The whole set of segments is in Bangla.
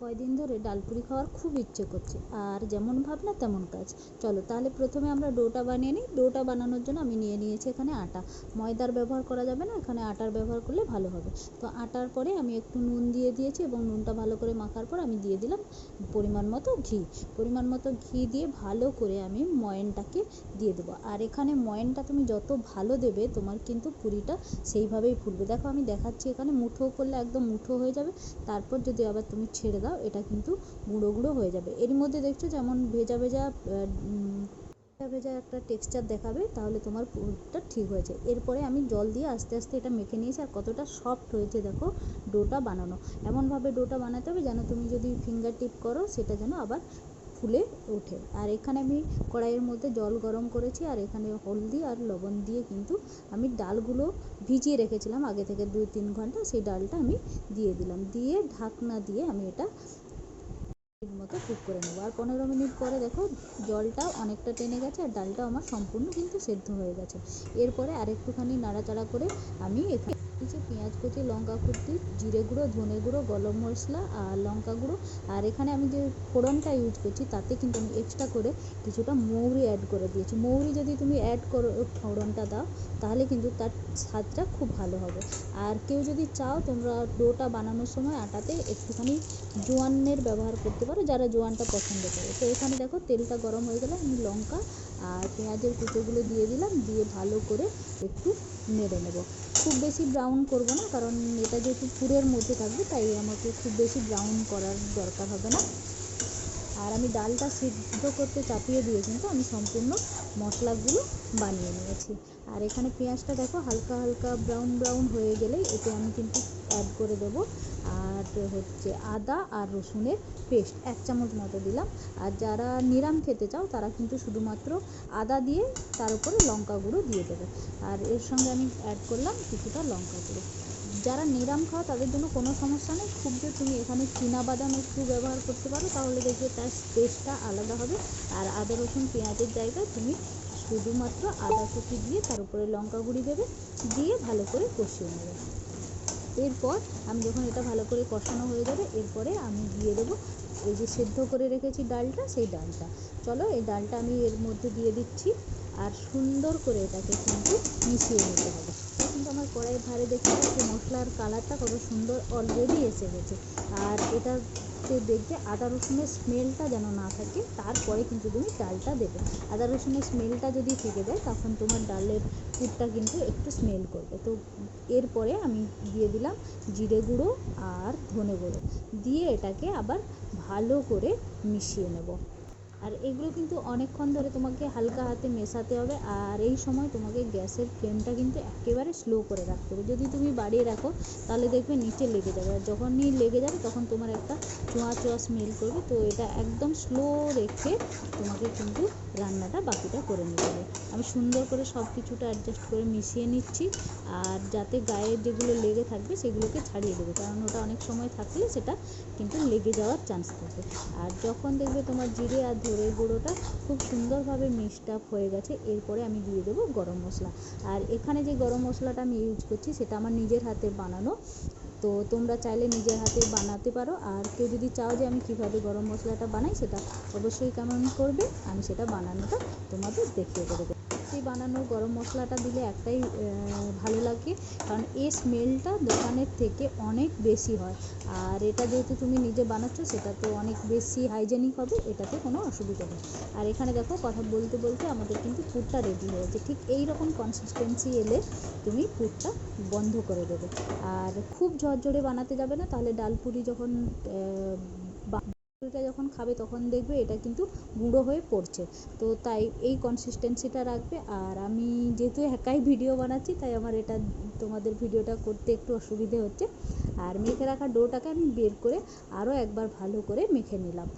কয়দিন ধরে ডালপুরি খাওয়ার খুব ইচ্ছে করছে। আর যেমন ভাবনা তেমন কাজ। চলো তাহলে প্রথমে আমরা ডোটা বানিয়ে নিই। ডোটা বানানোর জন্য আমি নিয়ে নিয়েছি এখানে আটা। ময়দার ব্যবহার করা যাবে না, এখানে আটার ব্যবহার করলে ভালো হবে। তো আটার পরে আমি একটু নুন দিয়ে দিয়েছি এবং নুনটা ভালো করে মাখার পর আমি দিয়ে দিলাম পরিমাণ মতো ঘি। পরিমাণ মতো ঘি দিয়ে ভালো করে আমি ময়নটাকে দিয়ে দেবো। আর এখানে ময়নটা তুমি যত ভালো দেবে, তোমার কিন্তু পুরিটা সেইভাবেই ফুলবে দেখো আমি দেখাচ্ছি এখানে মুঠো করলে একদম মুঠো হয়ে যাবে। তারপর যদি আবার তুমি ছেড়ে দাও এটা কিন্তু গুঁড়ো গুঁড়ো হয়ে যাবে। এর মধ্যে দেখছ যেমন ভেজা ভেজা ভেজা ভেজা একটা টেক্সচার দেখাবে, তাহলে তোমার পুরোটা ঠিক হয়েছে। এরপরে আমি জল দিয়ে আস্তে আস্তে এটা মেখে নিয়েছি, আর কতটা সফট হয়েছে দেখো, ডোটা বানানো। এমনভাবে ডোটা বানাতে হবে যেন তুমি যদি ফিঙ্গার টিপ করো, সেটা যেন আবার ফুলে ওঠে। আর এখানে আমি কড়াইয়ের মধ্যে জল গরম করেছি, আর এখানে হলদি আর লবণ দিয়ে কিন্তু আমি ডালগুলো ভিজিয়ে রেখেছিলাম। আগে থেকে দুই তিন ঘণ্টা সেই ডালটা আমি দিয়ে দিলাম। দিয়ে ঢাকনা দিয়ে আমি এটা মতো কুক করে নেব। আর পনেরো মিনিট পরে দেখো জলটা অনেকটা টেনে গেছে, আর ডালটাও আমার সম্পূর্ণ কিন্তু সেদ্ধ হয়ে গেছে। এরপরে আরেকটুখানি নাড়াচাড়া করে আমি দিয়েছি পেঁয়াজ কুচি, লঙ্কা কুচি, জিরে গুঁড়ো, ধনে গুঁড়ো, গরম মশলা আর লঙ্কা গুঁড়ো। আর এখানে আমি যে ফোড়নটা ইউজ করছি, তাতে কিন্তু আমি এক্সট্রা করে কিছুটা মৌরি অ্যাড করে দিয়েছি। মৌরি যদি তুমি অ্যাড করো, ফোড়নটা দাও, তাহলে কিন্তু তার স্বাদটা খুব ভালো হবে। আর কেউ যদি চাও, তোমরা ডোটা বানানোর সময় আটাতে একটুখানি জোয়ানের ব্যবহার করতে পারো, যারা জোয়ানটা পছন্দ করে। তো এখানে দেখো, তেলটা গরম হয়ে গেলে আমি লঙ্কা আর পেঁয়াজের কুচোগুলো দিয়ে দিলাম, দিয়ে ভালো করে একটু নেড়ে নেব। খুব বেশি ব্রাউন করব না, কারণ এটা যেহেতু পুরের মধ্যে থাকবে, তাই আমাকে খুব বেশি ব্রাউন করার দরকার হবে না। আর আমি ডালটা সিদ্ধ করতে চাপিয়ে দিয়ে কিন্তু আমি সম্পূর্ণ মশলাগুলো বানিয়ে নিয়েছি। আর এখানে পেঁয়াজটা দেখো হালকা হালকা ব্রাউন ব্রাউন হয়ে গেলেই এতে আমি কিন্তু অ্যাড করে দেবো। আর হচ্ছে আদা আর রসুনের পেস্ট, এক চামচ মতো দিলাম। আর যারা নিরাম খেতে চাও, তারা কিন্তু শুধুমাত্র আদা দিয়ে তার উপরে লঙ্কা গুঁড়ো দিয়ে দেবে। আর এর সঙ্গে আমি অ্যাড করলাম কিছুটা লঙ্কা গুঁড়ো। যারা নিরাম খাও, তাদের জন্য কোনো সমস্যা নেই। খুব যে তুমি এখানে বাদাম একটু ব্যবহার করতে পারো, তাহলে দেখবে তার টেস্টটা আলাদা হবে। আর আদা, রসুন, পেঁয়াজের জায়গায় তুমি শুধুমাত্র আদা কুচি দিয়ে তার উপরে লঙ্কা গুঁড়ি দেবে, দিয়ে ভালো করে কষিয়ে নেবে। এরপর আমি যখন এটা ভালো করে কষানো হয়ে যাবে, এরপরে আমি দিয়ে দেবো এই যে সেদ্ধ করে রেখেছি ডালটা, সেই ডালটা। চলো এই ডালটা আমি এর মধ্যে দিয়ে দিচ্ছি। আর সুন্দর করে এটাকে কিন্তু মিশিয়ে নিতে হবে। কিন্তু আমার কড়াইয়ের ধারে দেখতে পাচ্ছি, মশলার কালারটা কত সুন্দর অলরেডি এসে গেছে। আর এটাতে দেখবে আদা রসুনের স্মেলটা যেন না থাকে, তারপরে কিন্তু তুমি ডালটা দেবে। আদা রসুনের স্মেলটা যদি থেকে যায়, তখন তোমার ডালের পুরটা কিন্তু একটু স্মেল করবে। তো এরপরে আমি দিয়ে দিলাম জিরে গুঁড়ো আর ধনে গুঁড়ো। দিয়ে এটাকে আবার ভালো করে মিশিয়ে নেব। আর এগুলো কিন্তু অনেকক্ষণ ধরে তোমাকে হালকা হাতে মেশাতে হবে, আর এই সময় তোমাকে গ্যাসের ফ্লেমটা কিন্তু একেবারে স্লো করে রাখতে হবে। যদি তুমি বাড়িয়ে রাখো, তাহলে দেখবে নিচে লেগে যাবে। আর যখনই লেগে যাবে, তখন তোমার একটা চোঁয়া চোঁয়া স্মেল করবে। তো এটা একদম স্লো রেখে তোমাকে কিন্তু রান্নাটা বাকিটা করে নিতে হবে আমি সুন্দর করে সব কিছুটা অ্যাডজাস্ট করে মিশিয়ে নিচ্ছি, আর যাতে গায়ে যেগুলো লেগে থাকবে সেগুলোকে ছাড়িয়ে দেবে, কারণ ওটা অনেক সময় থাকলে সেটা কিন্তু লেগে যাওয়ার চান্স থাকে। আর যখন দেখবে তোমার জিরে আর ধরে গুঁড়োটা খুব সুন্দরভাবে মিক্সড আপ হয়ে গেছে, এরপরে আমি দিয়ে দেবো গরম মশলা। আর এখানে যে গরম মশলাটা আমি ইউজ করছি, সেটা আমার নিজের হাতে বানানো তো তোমরা চাইলে নিজের হাতে বানাতে পারো। আর কেউ যদি চাও যে আমি কীভাবে গরম মশলাটা বানাই, সেটা অবশ্যই কেমন করবে। আমি সেটা বানানোটা তোমাদের দেখিয়ে দেবো। সেই বানানো গরম মশলাটা দিলে একটাই ভালো লাগে। কারণ এই স্মেলটা দোকানের থেকে অনেক বেশি হয়। আর এটা যেহেতু তুমি নিজে বানাচ্ছ, সেটা তো অনেক বেশি হাইজেনিক হবে, এটাতে কোনো অসুবিধা নেই। আর এখানে দেখো, কথা বলতে বলতে আমাদের কিন্তু পুরটা রেডি হয়েছে। ঠিক এই রকম কনসিস্টেন্সি এলে তুমি পুরটা বন্ধ করে দেবে। আর খুব ঝরঝরে বানাতে যাবে না, তাহলে ডালপুরি যখন পুরিটা যখন খাবে, তখন দেখবে এটা কিন্তু গুঁড়ো হয়ে পড়ছে। তো তাই এই কনসিস্টেন্সিটা রাখবে। আর আমি যেহেতু একাই ভিডিও বানাচ্ছি, তাই আমার এটা তোমাদের ভিডিওটা করতে একটু অসুবিধে হচ্ছে। আর মেখে রাখা ডোটাকে আমি বের করে আরও একবার ভালো করে মেখে নিলাম।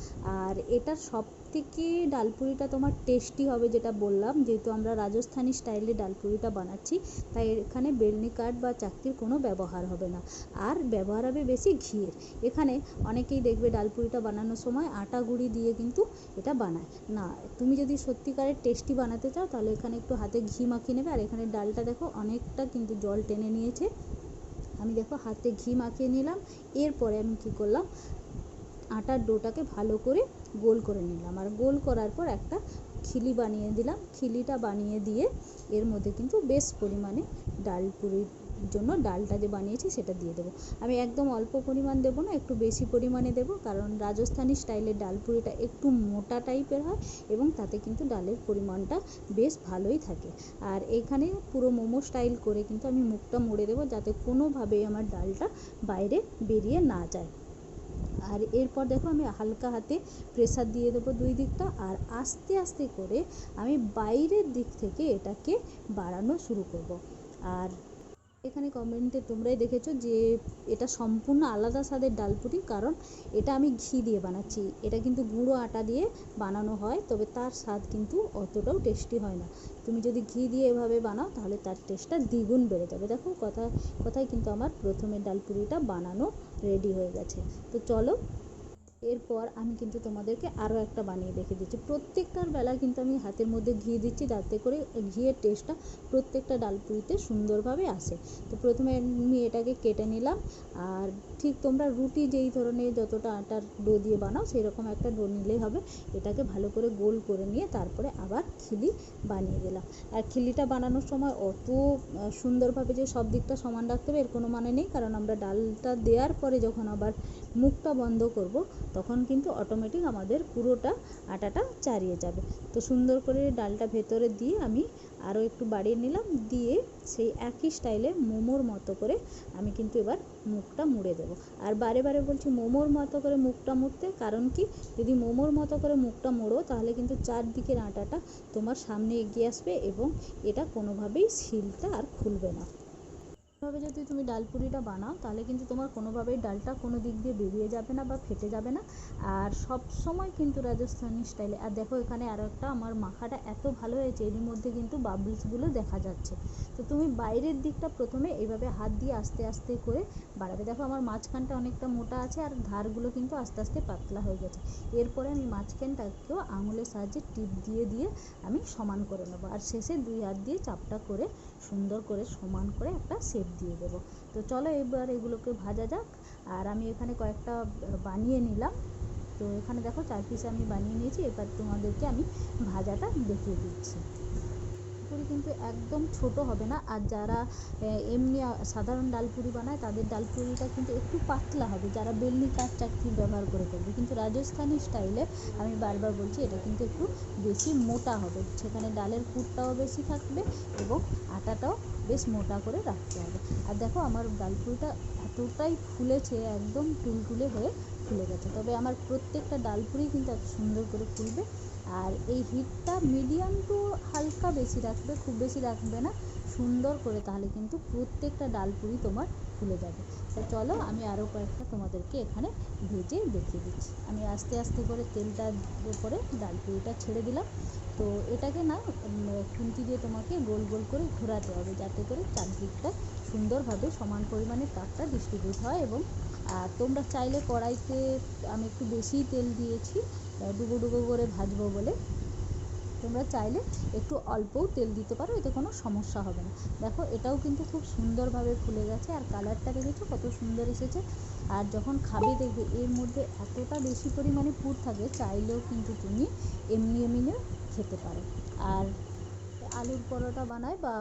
আর এটার সব থেকে ডালপুরিটা তোমার টেস্টি হবে যেটা বললাম, যেহেতু আমরা রাজস্থানি স্টাইলে ডালপুরিটা বানাচ্ছি, তাই এখানে বেলনি কাঠ বা চাকতির কোনো ব্যবহার হবে না। আর ব্যবহার হবে বেশি ঘিয়ের। এখানে অনেকেই দেখবে ডালপুরিটা বানানোর সময় আটা গুঁড়ি দিয়ে কিন্তু এটা বানায়। না, তুমি যদি সত্যিকারের টেস্টি বানাতে চাও, তাহলে এখানে একটু হাতে ঘি মাখিয়ে নেবে। আর এখানে ডালটা দেখো, অনেকটা কিন্তু জল টেনে নিয়েছে। আমি দেখো হাতে ঘি মাখিয়ে নিলাম। এরপরে আমি কি করলাম? আটার ডোটাকে ভালো করে গোল করে নিলাম। আর গোল করার পর একটা খিলি বানিয়ে দিলাম। খিলিটা বানিয়ে দিয়ে এর মধ্যে কিন্তু বেশ পরিমাণে ডাল পুরির জন্য ডালটা যে বানিয়েছি সেটা দিয়ে দেবো। আমি একদম অল্প পরিমাণ দেবো না, একটু বেশি পরিমাণে দেবো, কারণ রাজস্থানি স্টাইলের ডাল পুরিটা একটু মোটা টাইপের হয় এবং তাতে কিন্তু ডালের পরিমাণটা বেশ ভালোই থাকে। আর এখানে পুরো মোমো স্টাইল করে কিন্তু আমি মুখটা মুড়ে দেবো যাতে কোনোভাবেই আমার ডালটা বাইরে বেরিয়ে না যায়। আর এরপর দেখো আমি হালকা হাতে প্রেসার দিয়ে দেবো দুই দিকটা আর আস্তে আস্তে করে আমি বাইরের দিক থেকে এটাকে বাড়ানো শুরু করব। আর এখানে কমেন্টে তোমরাই দেখেছ যে এটা সম্পূর্ণ আলাদা স্বাদের ডালপুরি, কারণ এটা আমি ঘি দিয়ে বানাচ্ছি। এটা কিন্তু গুঁড়ো আটা দিয়ে বানানো হয়, তবে তার স্বাদ কিন্তু অতটাও টেস্টি হয় না। তুমি যদি ঘি দিয়ে এভাবে বানাও, তাহলে তার টেস্টটা দ্বিগুণ বেড়ে যাবে। দেখো কথা, কথায় কিন্তু আমার প্রথমে ডালপুরিটা বানানো রেডি হয়ে গেছে। তো চলো এরপর আমি কিন্তু তোমাদেরকে আরও একটা বানিয়ে দেখে দিচ্ছি। প্রত্যেকটার বেলা কিন্তু আমি হাতের মধ্যে ঘি দিচ্ছি, যাতে করে ঘিয়ের টেস্টটা প্রত্যেকটা ডালপুরিতে সুন্দরভাবে আসে। তো প্রথমে আমি এটাকে কেটে নিলাম, আর ঠিক তোমরা রুটি যেই ধরনের যতটা আটার ডো দিয়ে বানাও সেই রকম একটা ডো নিলেই হবে। এটাকে ভালো করে গোল করে নিয়ে তারপরে আবার খিলি বানিয়ে দিলাম। আর খিলিটা বানানোর সময় অত সুন্দরভাবে যে সব দিকটা সমান রাখতে হবে, এর কোনো মানে নেই। কারণ আমরা ডালটা দেওয়ার পরে যখন আবার মুখটা বন্ধ করব তখন কিন্তু অটোমেটিক আমাদের পুরোটা আটাটা চারিয়ে যাবে। তো সুন্দর করে ডালটা ভেতরে দিয়ে আমি আরও একটু বাড়িয়ে নিলাম, দিয়ে সেই একই স্টাইলে মোমোর মতো করে আমি কিন্তু এবার মুখটা মুড়ে দেবো। আর বারে বারে বলছি মোমোর মতো করে মুখটা মুড়তে, কারণ কি? যদি মোমোর মতো করে মুখটা মোড়ো, তাহলে কিন্তু চারদিকের আটাটা তোমার সামনে এগিয়ে আসবে এবং এটা কোনোভাবেই সিলটা আর খুলবে না। এভাবে যদি তুমি ডাল ডালপুরিটা বানাও, তাহলে কিন্তু তোমার কোনোভাবেই ডালটা কোনো দিক দিয়ে বেরিয়ে যাবে না বা ফেটে যাবে না। আর সব সময় কিন্তু রাজস্থানি স্টাইলে আর দেখো এখানে আরও একটা, আমার মাখাটা এত ভালো হয়েছে, এরই মধ্যে কিন্তু বাবলসগুলো দেখা যাচ্ছে। তো তুমি বাইরের দিকটা প্রথমে এইভাবে হাত দিয়ে আস্তে আস্তে করে বাড়াবে। দেখো আমার মাঝখানটা অনেকটা মোটা আছে, আর ধারগুলো কিন্তু আস্তে আস্তে পাতলা হয়ে গেছে। এরপরে আমি মাঝখানটাকেও আঙুলের সাহায্যে টিপ দিয়ে দিয়ে আমি সমান করে নেব। আর শেষে দুই হাত দিয়ে চাপটা করে সুন্দর করে সমান করে একটা শেপ দিয়ে দেবো। তো চলো এবার এগুলোকে ভাজা যাক। আর আমি এখানে কয়েকটা বানিয়ে নিলাম। তো এখানে দেখো, চার পিস আমি বানিয়ে নিয়েছি। এবার তোমাদেরকে আমি ভাজাটা দেখিয়ে দিচ্ছি। পুরি কিন্তু একদম ছোট হবে না। আর যারা এমনি সাধারণ ডালপুরি বানায়, তাদের ডালপুরিটা কিন্তু একটু পাতলা হবে। যারা বেলনি কাঠ চাকতি ব্যবহার করে করবে। কিন্তু রাজস্থানি স্টাইলে আমি বারবার বলছি, এটা কিন্তু একটু বেশি মোটা হবে। সেখানে ডালের পুরটাও বেশি থাকবে এবং আটাটাও বেশ মোটা করে রাখতে হবে। আর দেখো, আমার ডালপুরিটা এতটাই ফুলেছে, একদম টুলটুলে হয়ে ফুলে গেছে। তবে আমার প্রত্যেকটা ডালপুরি কিন্তু এত সুন্দর করে ফুলবে। আর এই হিটটা মিডিয়াম টু হালকা বেশি রাখবে, খুব বেশি রাখবে না। সুন্দর করে তাহলে কিন্তু প্রত্যেকটা ডাল ডালপুরি তোমার ফুলে যাবে। তো চলো আমি আরও কয়েকটা তোমাদেরকে এখানে ভেজে দেখিয়ে দিচ্ছি। আমি আস্তে আস্তে করে তেলটার উপরে ডালপুরিটা ছেড়ে দিলাম। তো এটাকে না খুন্তি দিয়ে তোমাকে গোল গোল করে ঘোরাতে হবে যাতে করে চারদিকটা সুন্দরভাবে সমান পরিমাণে তাপটা ডিস্ট্রিবিউট হয় এবং তোমরা চাইলে কড়াইতে আমি একটু বেশিই তেল দিয়েছি। ডুবো ডুবো করে ভাজবো বলে। তোমরা চাইলে একটু অল্পও তেল দিতে পারো, এতে কোনো সমস্যা হবে না। দেখো, এটাও কিন্তু খুব সুন্দরভাবে ফুলে গেছে, আর কালারটা দেখেছ? কত সুন্দর এসেছে। আর যখন খাবে, দেখবে এর মধ্যে এতটা বেশি পরিমাণে পুর থাকে, চাইলেও কিন্তু তুমি এমনি এমনিও খেতে পারো। আর আলুর পরোটা বানায় বা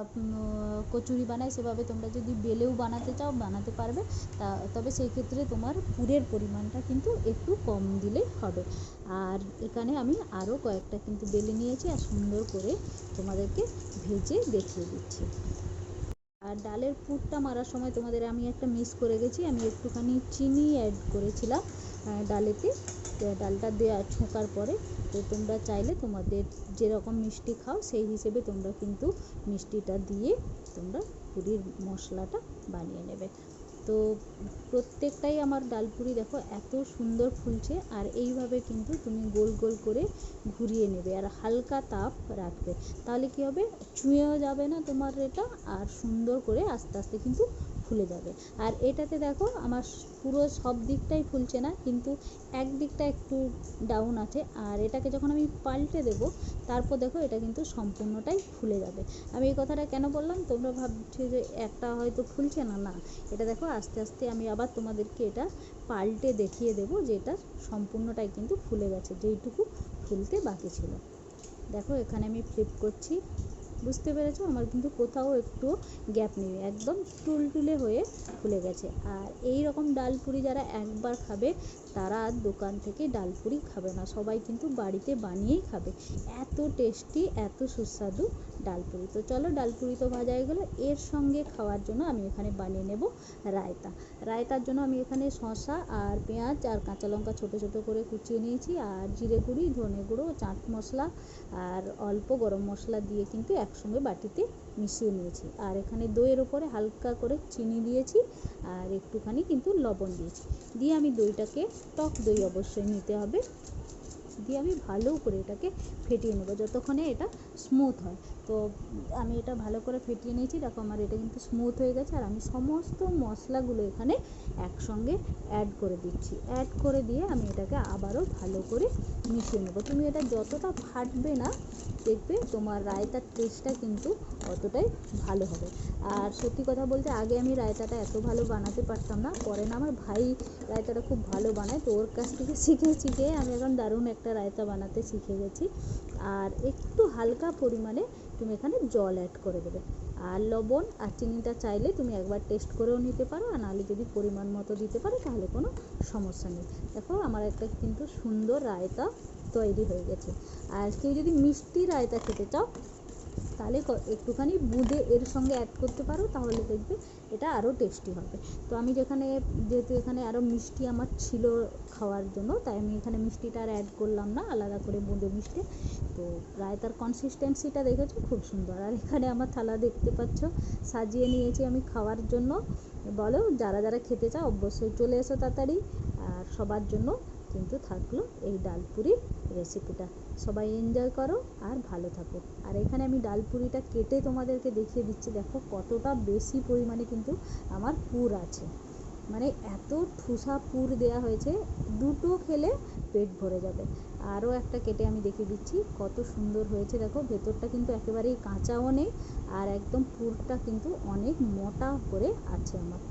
কচুরি বানায় সেভাবে তোমরা যদি বেলেও বানাতে চাও, বানাতে পারবে। তা, তবে সেই ক্ষেত্রে তোমার পুরের পরিমাণটা কিন্তু একটু কম দিলেই হবে। আর এখানে আমি আরও কয়েকটা কিন্তু বেলে নিয়েছি আর সুন্দর করে তোমাদেরকে ভেজে দেখিয়ে দিচ্ছি। আর ডালের পুরটা মারার সময় তোমাদের আমি একটা মিস করে গেছি। আমি একটুখানি চিনি অ্যাড করেছিলাম ডালেতে। ডালটা দেওয়া ছোঁকার পরে তো তোমরা চাইলে তোমাদের যেরকম মিষ্টি খাও সেই হিসেবে তোমরা কিন্তু মিষ্টিটা দিয়ে তোমরা পুরির মশলাটা বানিয়ে নেবে। তো প্রত্যেকটাই আমার ডালপুরি দেখো এত সুন্দর ফুলছে আর এইভাবে কিন্তু তুমি গোল গোল করে ঘুরিয়ে নেবে আর হালকা তাপ রাখবে। তাহলে কী হবে? চুঁয়েও যাবে না তোমার এটা আর সুন্দর করে আস্তে আস্তে কিন্তু ফুলে যাবে। আর এটাতে দেখো, আমার পুরো সব দিকটাই ফুলছে না, কিন্তু এক দিকটা একটু ডাউন আছে। আর এটাকে যখন আমি পাল্টে দেব, তারপর দেখো এটা কিন্তু সম্পূর্ণটাই ফুলে যাবে। আমি এই কথাটা কেন বললাম? তোমরা ভাবছ যে একটা হয়তো ফুলছে না না। এটা দেখো, আস্তে আস্তে আমি আবার তোমাদেরকে এটা পাল্টে দেখিয়ে দেবো যে এটা সম্পূর্ণটাই কিন্তু ফুলে গেছে, যেইটুকু ফুলতে বাকি ছিল। দেখো, এখানে আমি ফ্লিপ করছি। বুঝতে পেরেছ? আমার কিন্তু কোথাও একটু গ্যাপ নেই। একদম টুলটুলে হয়ে ফুলে গেছে। আর এই রকম ডালপুরি যারা একবার খাবে, তারা আর দোকান থেকে ডালপুরি খাবে না। সবাই কিন্তু বাড়িতে বানিয়েই খাবে। এত টেস্টি এত সুস্বাদু। ডালপুরি। তো চলো ডালপুরি তো ভাজা হয়ে গেলো। এর সঙ্গে খাওয়ার জন্য আমি এখানে বানিয়ে নেব রায়তা। রায়তার জন্য আমি এখানে শসা আর পেঁয়াজ আর কাঁচা লঙ্কা ছোটো ছোটো করে কুচিয়ে নিয়েছি আর জিরে গুঁড়ি, ধনে গুঁড়ো, চাট মশলা আর অল্প গরম মশলা দিয়ে কিন্তু একসঙ্গে বাটিতে মিশিয়ে নিয়েছি। আর এখানে দইয়ের ওপরে হালকা করে চিনি দিয়েছি আর একটুখানি কিন্তু লবণ দিয়েছি। দিয়ে আমি দইটাকে টক দই অবশ্যই নিতে হবে। দিয়ে আমি ভালো করে এটাকে ফেটিয়ে নেব, যতক্ষণে এটা স্মুথ হয়। তো আমি এটা ভালো করে ফেটিয়ে নিয়েছি। দেখো আমার এটা কিন্তু স্মুথ হয়ে গেছে। আর আমি সমস্ত মশলাগুলো এখানে একসঙ্গে অ্যাড করে দিচ্ছি। অ্যাড করে দিয়ে আমি এটাকে আবারও ভালো করে মিশিয়ে নেব। তুমি এটা যতটা ফাটবে না, দেখবে তোমার রায়তার টেস্টটা কিন্তু অতটাই ভালো হবে। আর সত্যি কথা বলতে, আগে আমি রায়তাটা এত ভালো বানাতে পারতাম না। পরে না আমার ভাই রায়তাটা খুব ভালো বানায়। তো ওর কাছ থেকে শিখে শিখে আমি এখন দারুণ একটা রায়তা বানাতে শিখে গেছি। আর একটু হালকা পরিমাণে তুমি এখানে জল অ্যাড করে দেবে। আর লবণ আর চিনিটা চাইলে তুমি একবার টেস্ট করেও নিতে পারো, আর নাহলে যদি পরিমাণ মতো দিতে পারো তাহলে কোনো সমস্যা নেই। দেখো আমার একটা কিন্তু সুন্দর রায়তা তৈরি হয়ে গেছে। আর কেউ যদি মিষ্টি রায়তা খেতে চাও তাহলে একটুখানি বুঁদে এর সঙ্গে অ্যাড করতে পারো, তাহলে দেখবে এটা আরও টেস্টি হবে। তো আমি যেখানে, যেহেতু এখানে আরও মিষ্টি আমার ছিল খাওয়ার জন্য, তাই আমি এখানে মিষ্টিটা আর অ্যাড করলাম না, আলাদা করে বুঁদে মিষ্টি। তো রায়তার কনসিস্টেন্সিটা দেখেছ? খুব সুন্দর। আর এখানে আমার থালা দেখতে পাচ্ছ, সাজিয়ে নিয়েছি আমি খাওয়ার জন্য। বলো, যারা যারা খেতে চাও, অবশ্যই চলে এসো তাড়াতাড়ি। আর সবার জন্য কিন্তু থাকল এই ডালপুরির রেসিপিটা সবাই এনজয় করো আর ভালো থাকো। আর এখানে আমি ডাল পুরিটা কেটে তোমাদেরকে দেখিয়ে দিচ্ছি, দেখো কতটা বেশি পরিমাণে কিন্তু আমার পুর আছে। মানে এত ঠুসা পুর দেওয়া হয়েছে, দুটো খেলে পেট ভরে যাবে। আরও একটা কেটে আমি দেখিয়ে দিচ্ছি, কত সুন্দর হয়েছে দেখো, ভেতরটা কিন্তু একেবারেই কাঁচাও নেই, আর একদম পুরটা কিন্তু অনেক মোটা করে আছে আমার।